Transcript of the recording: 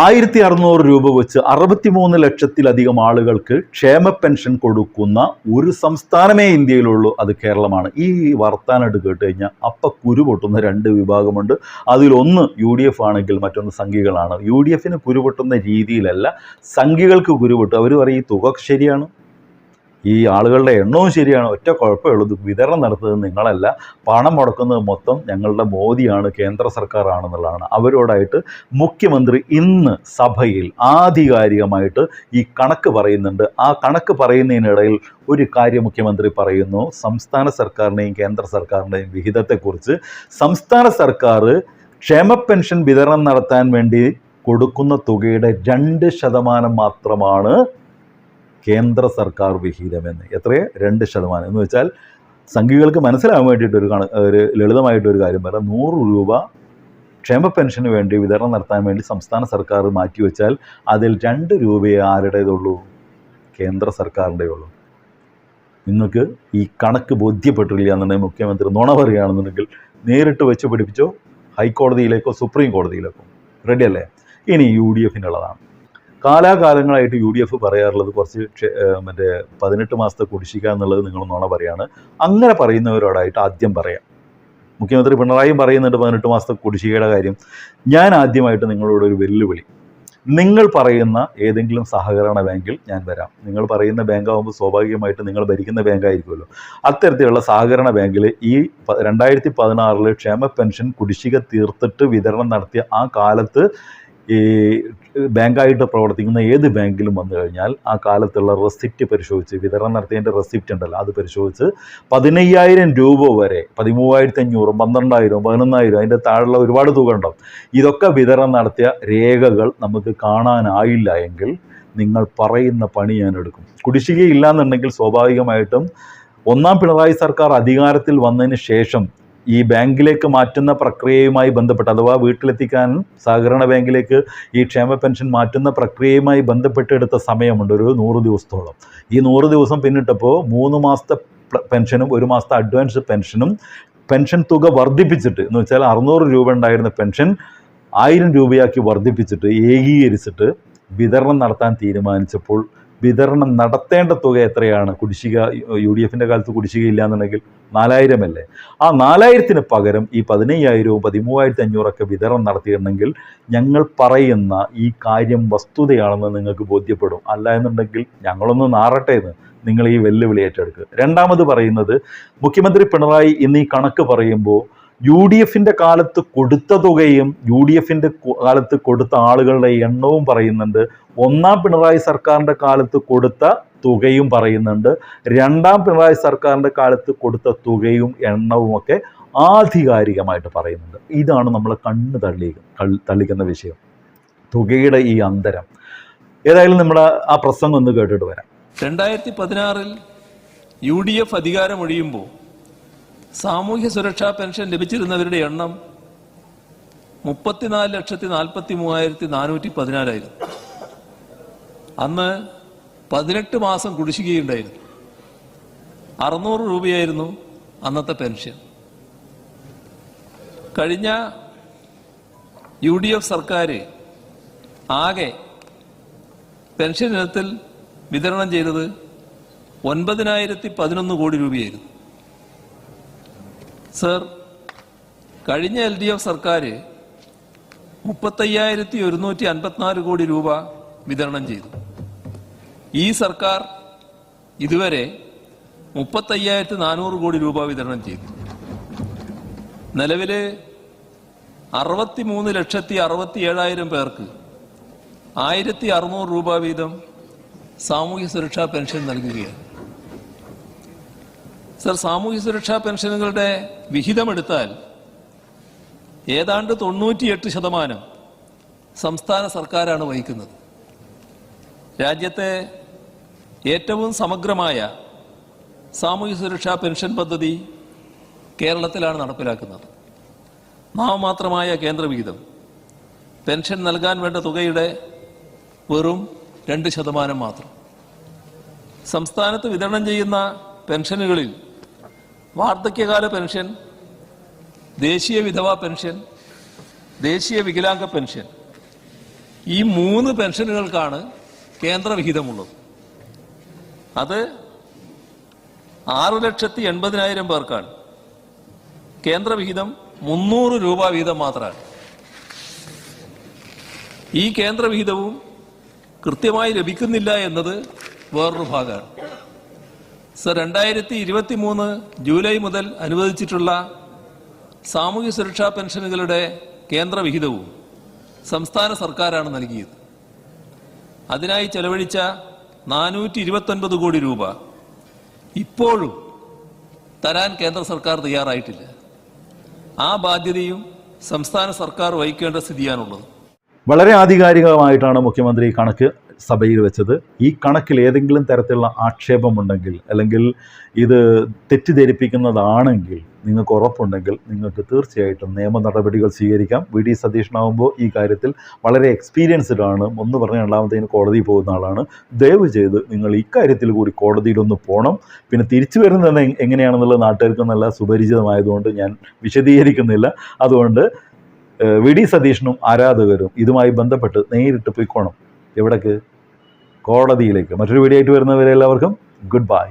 ആയിരത്തി അറുന്നൂറ് രൂപ വെച്ച് അറുപത്തിമൂന്ന് ലക്ഷത്തിലധികം ആളുകൾക്ക് ക്ഷേമ പെൻഷൻ കൊടുക്കുന്ന ഒരു സംസ്ഥാനമേ ഇന്ത്യയിലുള്ളൂ അത് കേരളമാണ്. ഈ വർത്താനായിട്ട് കേട്ട് കഴിഞ്ഞാൽ അപ്പം കുരു പൊട്ടുന്ന രണ്ട് വിഭാഗമുണ്ട്. അതിലൊന്ന് യു ഡി എഫ് ആണെങ്കിൽ മറ്റൊന്ന് സംഘികളാണ്. യു ഡി എഫിന് കുരു പൊട്ടുന്ന രീതിയിലല്ല സംഘികൾക്ക് കുരു പൊട്ടും. അവർ പറയും ഈ തുക ശരിയാണ്. ഈ ആളുകളുടെ എണ്ണവും ശരിയാണ്. ഒറ്റ കുഴപ്പമുള്ളത് വിതരണം നടത്തുന്നത് നിങ്ങളല്ല. പണം മുടക്കുന്നത് മൊത്തം ഞങ്ങളുടെ മോദിയാണ് കേന്ദ്ര സർക്കാരാണെന്നുള്ളതാണ്. അവരോടായിട്ട് മുഖ്യമന്ത്രി ഇന്ന് സഭയിൽ ആധികാരികമായിട്ട് ഈ കണക്ക് പറയുന്നുണ്ട്. ആ കണക്ക് പറയുന്നതിനിടയിൽ ഒരു കാര്യം മുഖ്യമന്ത്രി പറയുന്നു. സംസ്ഥാന സർക്കാരിന്റെയും കേന്ദ്ര സർക്കാരിന്റെയും വിഹിതത്തെക്കുറിച്ച് സംസ്ഥാന സർക്കാർ ക്ഷേമ പെൻഷൻ വിതരണം നടത്താൻ വേണ്ടി കൊടുക്കുന്ന തുകയുടെ രണ്ട് ശതമാനം മാത്രമാണ് കേന്ദ്ര സർക്കാർ വിഹിതമെന്ന്. എത്രയേ? രണ്ട് ശതമാനം. എന്ന് വെച്ചാൽ സംഘികൾക്ക് മനസ്സിലാകാൻ വേണ്ടിയിട്ടൊരു കണ ഒരു ലളിതമായിട്ടൊരു കാര്യം പറയാം. നൂറ് രൂപ ക്ഷേമ പെൻഷന് വേണ്ടി വിതരണം നടത്താൻ വേണ്ടി സംസ്ഥാന സർക്കാർ മാറ്റിവെച്ചാൽ അതിൽ രണ്ട് രൂപയെ ആരുടേതുള്ളൂ? കേന്ദ്ര സർക്കാരിന്റെ ഉള്ളൂ നിങ്ങൾക്ക് ഈ കണക്ക് ബോധ്യപ്പെട്ടില്ല എന്നുണ്ടെങ്കിൽ മുഖ്യമന്ത്രി നുണ പറയുകയാണെന്നുണ്ടെങ്കിൽ നേരിട്ട് വെച്ച് പിടിപ്പിച്ചോ ഹൈക്കോടതിയിലേക്കോ? സുപ്രീം കോടതിയിലേക്കോ? റെഡിയല്ലേ? ഇനി യു ഡി എഫിനുള്ളതാണ്. കാലാകാലങ്ങളായിട്ട് യു ഡി എഫ് പറയാറുള്ളത് കുറച്ച് മറ്റേ പതിനെട്ട് മാസത്തെ കുടിശ്ശിക എന്നുള്ളത് നിങ്ങൾ നോണ പറയാണ്. അങ്ങനെ പറയുന്നവരോടായിട്ട് ആദ്യം പറയാം. മുഖ്യമന്ത്രി പിണറായി പറയുന്നുണ്ട് പതിനെട്ട് മാസത്തെ കുടിശ്ശികയുടെ കാര്യം. ഞാൻ ആദ്യമായിട്ട് നിങ്ങളോട് ഒരു വെല്ലുവിളി. നിങ്ങൾ പറയുന്ന ഏതെങ്കിലും സഹകരണ ബാങ്കിൽ ഞാൻ വരാം. നിങ്ങൾ പറയുന്ന ബാങ്ക് ആകുമ്പോൾ സ്വാഭാവികമായിട്ട് നിങ്ങൾ ഭരിക്കുന്ന ബാങ്ക് ആയിരിക്കുമല്ലോ അത്തരത്തിലുള്ള സഹകരണ ബാങ്കിൽ ഈ രണ്ടായിരത്തി പതിനാറിൽ ക്ഷേമ പെൻഷൻ കുടിശ്ശിക തീർത്തിട്ട് വിതരണം നടത്തിയ ആ കാലത്ത് ഈ ബാങ്കായിട്ട് പ്രവർത്തിക്കുന്ന ഏത് ബാങ്കിലും വന്നു കഴിഞ്ഞാൽ ആ കാലത്തുള്ള റെസിപ്റ്റ് പരിശോധിച്ച് വിതരണം നടത്തിയതിന്റെ റെസിപ്റ്റ് ഉണ്ടല്ലോ അത് പരിശോധിച്ച് പതിനയ്യായിരം രൂപ വരെ പതിമൂവായിരത്തി അഞ്ഞൂറും പന്ത്രണ്ടായിരവും പതിനൊന്നായിരം അതിന്റെ താഴെയുള്ള ഒരുപാട് തുക ഉണ്ടാവും ഇതൊക്കെ വിതരണം നടത്തിയ രേഖകൾ നമുക്ക് കാണാനായില്ല എങ്കിൽ നിങ്ങൾ പറയുന്ന പണി ഞാൻ എടുക്കും. കുടിശ്ശിക ഇല്ലാന്നുണ്ടെങ്കിൽ സ്വാഭാവികമായിട്ടും ഒന്നാം പിണറായി സർക്കാർ അധികാരത്തിൽ വന്നതിന് ശേഷം ഈ ബാങ്കിലേക്ക് മാറ്റുന്ന പ്രക്രിയയുമായി ബന്ധപ്പെട്ട് അഥവാ വീട്ടിലെത്തിക്കാൻ സഹകരണ ബാങ്കിലേക്ക് ഈ ക്ഷേമ പെൻഷൻ മാറ്റുന്ന പ്രക്രിയയുമായി ബന്ധപ്പെട്ടെടുത്ത സമയമുണ്ട് ഒരു നൂറ് ദിവസത്തോളം. ഈ നൂറ് ദിവസം പിന്നിട്ടപ്പോൾ മൂന്ന് മാസത്തെ പെൻഷനും ഒരു മാസത്തെ അഡ്വാൻസ് പെൻഷനും പെൻഷൻ തുക വർദ്ധിപ്പിച്ചിട്ട് എന്ന് വെച്ചാൽ അറുന്നൂറ് രൂപ ഉണ്ടായിരുന്ന പെൻഷൻ ആയിരം രൂപയാക്കി വർദ്ധിപ്പിച്ചിട്ട് ഏകീകരിച്ചിട്ട് വിതരണം നടത്താൻ തീരുമാനിച്ചപ്പോൾ വിതരണം നടത്തേണ്ട തുക എത്രയാണ്? കുടിശ്ശിക യു ഡി എഫിന്റെ കാലത്ത് കുടിശ്ശിക ഇല്ലാന്നുണ്ടെങ്കിൽ നാലായിരം അല്ലേ? ആ നാലായിരത്തിന് പകരം ഈ പതിനയ്യായിരവും പതിമൂവായിരത്തി അഞ്ഞൂറൊക്കെ വിതരണം നടത്തിയിട്ടുണ്ടെങ്കിൽ ഞങ്ങൾ പറയുന്ന ഈ കാര്യം വസ്തുതയാണെന്ന് നിങ്ങൾക്ക് ബോധ്യപ്പെടും. അല്ല എന്നുണ്ടെങ്കിൽ ഞങ്ങളൊന്ന് നാറട്ടെ എന്ന് നിങ്ങൾ ഈ വെല്ലുവിളി ഏറ്റെടുക്കുക രണ്ടാമത് പറയുന്നത് മുഖ്യമന്ത്രി പിണറായി ഇന്ന് ഈ കണക്ക് പറയുമ്പോൾ യു ഡി എഫിന്റെ കാലത്ത് കൊടുത്ത തുകയും യു ഡി എഫിന്റെ കാലത്ത് കൊടുത്ത ആളുകളുടെ എണ്ണവും പറയുന്നുണ്ട് ഒന്നാം പിണറായി സർക്കാരിന്റെ കാലത്ത് കൊടുത്ത തുകയും പറയുന്നുണ്ട്. രണ്ടാം പിണറായി സർക്കാരിന്റെ കാലത്ത് കൊടുത്ത തുകയും എണ്ണവും ഒക്കെ ആധികാരികമായിട്ട് പറയുന്നുണ്ട്. ഇതാണ് നമ്മൾ കണ്ണ് തള്ളി തള്ളിക്കുന്ന വിഷയം. തുകയുടെ ഈ അന്തരം. ഏതായാലും നമ്മൾ ആ പ്രസംഗം ഒന്ന് കേട്ടിട്ട് വരാം. രണ്ടായിരത്തി പതിനാറിൽ യു ഡി എഫ് അധികാരമൊഴിയുമ്പോൾ സാമൂഹ്യ സുരക്ഷാ പെൻഷൻ ലഭിച്ചിരുന്നവരുടെ എണ്ണം മുപ്പത്തിനാല് ലക്ഷത്തി നാൽപ്പത്തി മൂവായിരത്തി നാനൂറ്റി പതിനാലായിരുന്നു. അന്ന് പതിനെട്ട് മാസം കുടിശ്ശികയുണ്ടായിരുന്നു. അറുന്നൂറ് രൂപയായിരുന്നു അന്നത്തെ പെൻഷൻ. കഴിഞ്ഞ യു ഡി എഫ് സർക്കാർ ആകെ പെൻഷൻ ഇനത്തിൽ വിതരണം ചെയ്തത് ഒൻപതിനായിരത്തി പതിനൊന്ന് കോടി രൂപയായിരുന്നു. സർ കഴിഞ്ഞ എൽ ഡി എഫ് സർക്കാർ മുപ്പത്തയ്യായിരത്തി ഒരുന്നൂറ്റി അൻപത്തിനാല് കോടി രൂപ വിതരണം ചെയ്തു. ഈ സർക്കാർ ഇതുവരെ മുപ്പത്തയ്യായിരത്തി നാനൂറ് കോടി രൂപ വിതരണം ചെയ്തു. നിലവിൽ അറുപത്തിമൂന്ന് ലക്ഷത്തി അറുപത്തി ഏഴായിരം പേർക്ക് ആയിരത്തി അറുന്നൂറ് രൂപ വീതം സാമൂഹ്യ സുരക്ഷാ പെൻഷൻ നൽകുകയാണ്. സർ സാമൂഹ്യ സുരക്ഷാ പെൻഷനുകളുടെ വിഹിതമെടുത്താൽ ഏതാണ്ട് തൊണ്ണൂറ്റിയെട്ട് ശതമാനം സംസ്ഥാന സർക്കാരാണ് വഹിക്കുന്നത്. രാജ്യത്തെ ഏറ്റവും സമഗ്രമായ സാമൂഹ്യ സുരക്ഷാ പെൻഷൻ പദ്ധതി കേരളത്തിലാണ് നടപ്പിലാക്കുന്നത്. നാമമാത്രമായ കേന്ദ്രവിഹിതം. പെൻഷൻ നൽകാൻ വേണ്ട തുകയുടെ വെറും രണ്ട് ശതമാനം മാത്രം. സംസ്ഥാനത്ത് വിതരണം ചെയ്യുന്ന പെൻഷനുകളിൽ വാർദ്ധക്യകാല പെൻഷൻ ദേശീയ വിധവാ പെൻഷൻ ദേശീയ വികലാംഗ പെൻഷൻ ഈ മൂന്ന് പെൻഷനുകൾക്കാണ് കേന്ദ്ര വിഹിതമുള്ളത് അത് ആറ് ലക്ഷത്തി എൺപതിനായിരം പേർക്കാണ്. കേന്ദ്രവിഹിതം മുന്നൂറ് രൂപ വീതം മാത്രമാണ്. ഈ കേന്ദ്രവിഹിതവും കൃത്യമായി ലഭിക്കുന്നില്ല എന്നത് വേറൊരു ഭാഗമാണ്. സർ രണ്ടായിരത്തി ഇരുപത്തി മൂന്ന് ജൂലൈ മുതൽ അനുവദിച്ചിട്ടുള്ള സാമൂഹ്യ സുരക്ഷാ പെൻഷനുകളുടെ കേന്ദ്രവിഹിതവും സംസ്ഥാന സർക്കാരാണ് നൽകിയത്. അതിനായി ചെലവഴിച്ച നാനൂറ്റി ഇരുപത്തൊൻപത് കോടി രൂപ. ഇപ്പോഴും തരാൻ കേന്ദ്ര സർക്കാർ തയ്യാറായിട്ടില്ല. ആ ബാധ്യതയും സംസ്ഥാന സർക്കാർ വഹിക്കേണ്ട സ്ഥിതിയാണുള്ളത്. വളരെ ആധികാരികമായിട്ടാണ് മുഖ്യമന്ത്രി കണക്ക് സഭയിൽ വെച്ചത്. ഈ കണക്കിൽ ഏതെങ്കിലും തരത്തിലുള്ള ആക്ഷേപമുണ്ടെങ്കിൽ അല്ലെങ്കിൽ ഇത് തെറ്റിദ്ധരിപ്പിക്കുന്നതാണെങ്കിൽ നിങ്ങൾക്ക് ഉറപ്പുണ്ടെങ്കിൽ നിങ്ങൾക്ക് തീർച്ചയായിട്ടും നിയമ നടപടികൾ സ്വീകരിക്കാം. വി. ഡി. സതീഷനാവുമ്പോൾ ഈ കാര്യത്തിൽ വളരെ എക്സ്പീരിയൻസ്ഡ് ആണ്. ഒന്ന് പറഞ്ഞ രണ്ടാമത്തേന് കോടതിയിൽ പോകുന്ന ആളാണ്. ദയവ് ചെയ്ത് നിങ്ങൾ ഇക്കാര്യത്തിൽ കൂടി കോടതിയിലൊന്ന് പോകണം പിന്നെ തിരിച്ചു വരുന്നത് എങ്ങനെയാണെന്നുള്ള നാട്ടുകാർക്ക് നല്ല സുപരിചിതമായതുകൊണ്ട് ഞാൻ വിശദീകരിക്കുന്നില്ല. അതുകൊണ്ട് വി. ഡി. സതീഷനും ആരാധകരും ഇതുമായി ബന്ധപ്പെട്ട് നേരിട്ട് പോയിക്കോണം. എവിടേക്ക് കോടതിയിലേക്ക്. മറ്റൊരു വീഡിയോ ആയിട്ട് വരുന്നവരെ എല്ലാവർക്കും ഗുഡ് ബൈ